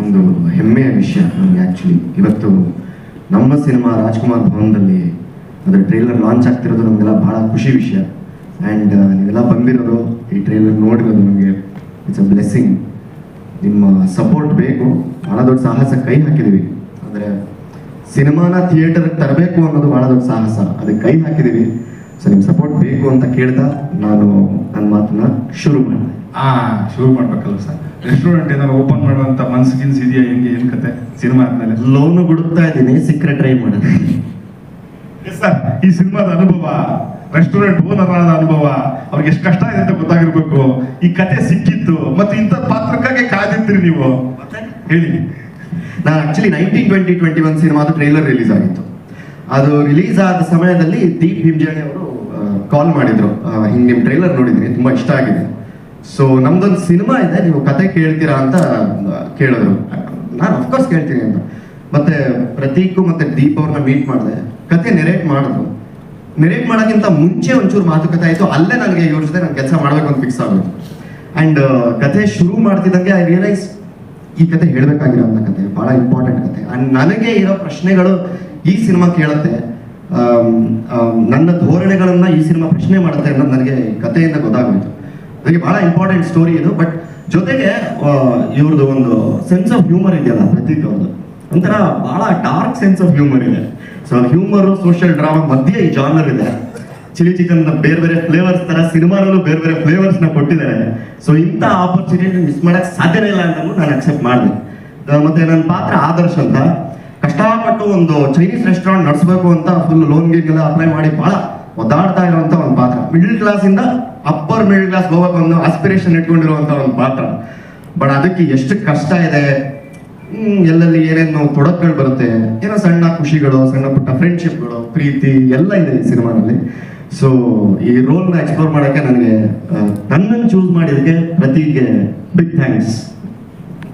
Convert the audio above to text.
ಒಂದು ಹೆಮ್ಮೆಯ ವಿಷಯ ನಮಗೆ ಆ್ಯಕ್ಚುಲಿ ಇವತ್ತು ನಮ್ಮ ಸಿನಿಮಾ ರಾಜ್ಕುಮಾರ್ ಭವನದಲ್ಲಿ ಅದರ ಟ್ರೈಲರ್ ಲಾಂಚ್ ಆಗ್ತಿರೋದು ನಮಗೆಲ್ಲ ಭಾಳ ಖುಷಿ ವಿಷಯ. ಆ್ಯಂಡ್ ನೀವೆಲ್ಲ ಬಂದಿರೋರು ಈ ಟ್ರೈಲರ್ ನೋಡಿರೋದು ನಮಗೆ ಇಟ್ಸ್ ಅ ಬ್ಲೆಸ್ಸಿಂಗ್ ನಿಮ್ಮ ಸಪೋರ್ಟ್ ಬೇಕು. ಭಾಳ ದೊಡ್ಡ ಸಾಹಸ ಕೈ ಹಾಕಿದ್ದೀವಿ ಅಂದರೆ ಸಿನಿಮಾನ ಥಿಯೇಟರ್ಗೆ ತರಬೇಕು ಅನ್ನೋದು ಭಾಳ ದೊಡ್ಡ ಸಾಹಸ. ಅದಕ್ಕೆ ಕೈ ಹಾಕಿದ್ದೀವಿ ಸೊ ನಿಮ್ಮ ಸಪೋರ್ಟ್ ಬೇಕು ಅಂತ ಕೇಳ್ತಾ ನಾನು ನನ್ನ ಮಾತನ್ನ ಶುರು ಮಾಡಿದೆ ಆ ಶುರು ಮಾಡ್ಬೇಕಲ್ಲ ಸರ್. ರೆಸ್ಟೋರೆಂಟ್ ಏನಾದ್ರು ಓಪನ್ ಮಾಡುವಂತ ಮನ್ಸು ಗಿನ್ಸ್ ಇದೆಯಾ ಹೆಂಗೆ ಏನ್ ಕತೆ? ಸಿನಿಮಾ ಆದ್ಮೇಲೆ. ಲೋನು ಹುಡುಕ್ತಾ ಇದ್ದೀನಿ ಸಿಕ್ಕರೆ ಟ್ರೈ ಮಾಡೋದು. ಸರ್ ಈ ಸಿನಿಮಾದ ಅನುಭವ ರೆಸ್ಟೋರೆಂಟ್ ಓನರ್ ಆದ ಅನುಭವ ಅವ್ರಿಗೆ ಎಷ್ಟು ಕಷ್ಟ ಇದೆ ಅಂತ ಗೊತ್ತಾಗಿರ್ಬೇಕು. ಈ ಕತೆ ಸಿಕ್ಕಿತ್ತು ಮತ್ತೆ ಇಂಥ ಪಾತ್ರಕ್ಕಾಗಿ ಕಾದಿರ್ತೀರಿ ನೀವು? ಹೇಳಿ. ನಾನು actually nineteen twenty twenty one ಸಿನಿಮಾದ ಟ್ರೈಲರ್ ರಿಲೀಸ್ ಆಗಿತ್ತು. ಅದು ರಿಲೀಸ್ ಆದ ಸಮಯದಲ್ಲಿ ದೀಪ್ ಹಿಂಜಾಣಿ ಅವರು ಕಾಲ್ ಮಾಡಿದ್ರು. ಹಿಂಗೆ ನಿಮ್ಮ ನಿಮ್ ಟ್ರೈಲರ್ ನೋಡಿದ್ದೀನಿ ತುಂಬಾ ಇಷ್ಟ ಆಗಿದೆ. ಸೊ ನಮ್ದೊಂದು ಸಿನಿಮಾ ಇದೆ, ನೀವು ಕತೆ ಕೇಳ್ತೀರಾ ಅಂತ ಕೇಳಿದ್ರು. ನಾನು ಅಫ್ಕೋರ್ಸ್ ಕೇಳ್ತೀನಿ ಅಂತ. ಮತ್ತೆ ಪ್ರತೀಕು ಮತ್ತೆ ದೀಪ್ ಅವ್ರನ್ನ ಮೀಟ್ ಮಾಡಿದೆ. ಕತೆ ನೆರೇಟ್ ಮಾಡಿದ್ರು. ನೆರೇಟ್ ಮಾಡೋಕ್ಕಿಂತ ಮುಂಚೆ ಒಂಚೂರು ಮಾತುಕತೆ ಆಯಿತು. ಅಲ್ಲೇ ನನಗೆ ಇವ್ರ ಜೊತೆ ನಾನು ಕೆಲಸ ಮಾಡಬೇಕು ಅಂತ ಫಿಕ್ಸ್ ಆಗೋದು ಆ್ಯಂಡ್ ಕತೆ ಶುರು ಮಾಡ್ತಿದ್ದಂಗೆ ಐ ರಿಯಲೈಸ್ ಈ ಕತೆ ಅಂತ ಕತೆ ಭಾಳ ಇಂಪಾರ್ಟೆಂಟ್ ಕತೆ. ಆ್ಯಂಡ್ ನನಗೆ ಇರೋ ಪ್ರಶ್ನೆಗಳು ಈ ಸಿನಿಮಾ ಕೇಳುತ್ತೆ. ನನ್ನ ಧೋರಣೆಗಳನ್ನು ಈ ಸಿನಿಮಾ ಪ್ರಶ್ನೆ ಮಾಡುತ್ತೆ ಅನ್ನೋದು ನನಗೆ ಕಥೆಯಿಂದ ಗೊತ್ತಾಗೋಯ್ತು. ನನಗೆ ಬಹಳ ಇಂಪಾರ್ಟೆಂಟ್ ಸ್ಟೋರಿ ಇದು. ಬಟ್ ಜೊತೆಗೆ ಇವ್ರದ್ದು ಒಂದು ಸೆನ್ಸ್ ಆಫ್ ಹ್ಯೂಮರ್ ಇದೆಯಲ್ಲ ಪ್ರತೀಕ್ ಅವ್ರದ್ದು ಒಂಥರ ಬಹಳ ಡಾರ್ಕ್ ಸೆನ್ಸ್ ಆಫ್ ಹ್ಯೂಮರ್ ಇದೆ. ಸೊ ಹ್ಯೂಮರ್ ಸೋಷಿಯಲ್ ಡ್ರಾಮಾ ಮಧ್ಯೆ ಈ ಜಾನರ್ ಇದೆ. ಚಿಲಿ ಚಿಕನ್ ಬೇರೆ ಬೇರೆ ಫ್ಲೇವರ್ಸ್ ತರ ಸಿನಿಮಾನಲ್ಲೂ ಬೇರೆ ಬೇರೆ ಫ್ಲೇವರ್ಸ್ನ ಕೊಟ್ಟಿದ್ದಾರೆ. ಸೊ ಇಂಥ ಆಪರ್ಚುನಿಟಿ ಮಿಸ್ ಮಾಡಕ್ ಸಾಧ್ಯನೇ ಇಲ್ಲ ಅಂತ ನಾನು ಅಕ್ಸೆಪ್ಟ್ ಮಾಡಿದೆ. ಮತ್ತೆ ನನ್ನ ಪಾತ್ರ ಆದರ್ಶ್ ಅಂತ. ಕಷ್ಟಪಟ್ಟು ಒಂದು ಚೈನೀಸ್ ರೆಸ್ಟೋರೆಂಟ್ ನಡೆಸಬೇಕು ಅಂತ ಫುಲ್ ಲೋನ್ ಗೀನ್ಗೆಲ್ಲ ಅಪ್ಲೈ ಮಾಡಿ ಬಹಳ ಒದ್ದಾಡ್ತಾ ಇರುವಂತ ಒಂದು ಪಾತ್ರ. ಮಿಡಲ್ ಕ್ಲಾಸ್ ಇಂದ ಅಪ್ಪರ್ ಮಿಡಲ್ ಕ್ಲಾಸ್ ಹೋಗಕ್ಕೆ ಒಂದು ಆಸ್ಪಿರೇಷನ್ ಇಟ್ಕೊಂಡಿರುವಂತ ಒಂದು ಪಾತ್ರ. ಬಟ್ ಅದಕ್ಕೆ ಎಷ್ಟು ಕಷ್ಟ ಇದೆ? ಎಲ್ಲೆಲ್ಲಿ ಏನೇನು ತೊಡಕುಗಳು ಬರುತ್ತೆ. ಏನೋ ಸಣ್ಣ ಖುಷಿಗಳು, ಸಣ್ಣ ಪುಟ್ಟ ಫ್ರೆಂಡ್ಶಿಪ್ಗಳು ಪ್ರೀತಿ, ಎಲ್ಲ ಇದೆ ಈ ಸಿನಿಮಾದಲ್ಲಿ. ಸೊ ಈ ರೋಲ್ನ ಎಕ್ಸ್ಪ್ಲೋರ್ ಮಾಡೋಕ್ಕೆ ನನಗೆ ನನ್ನನ್ನು ಚೂಸ್ ಮಾಡಿದ್ದಕ್ಕೆ ಪ್ರತಿಗೆ ಬಿಗ್ ಥ್ಯಾಂಕ್ಸ್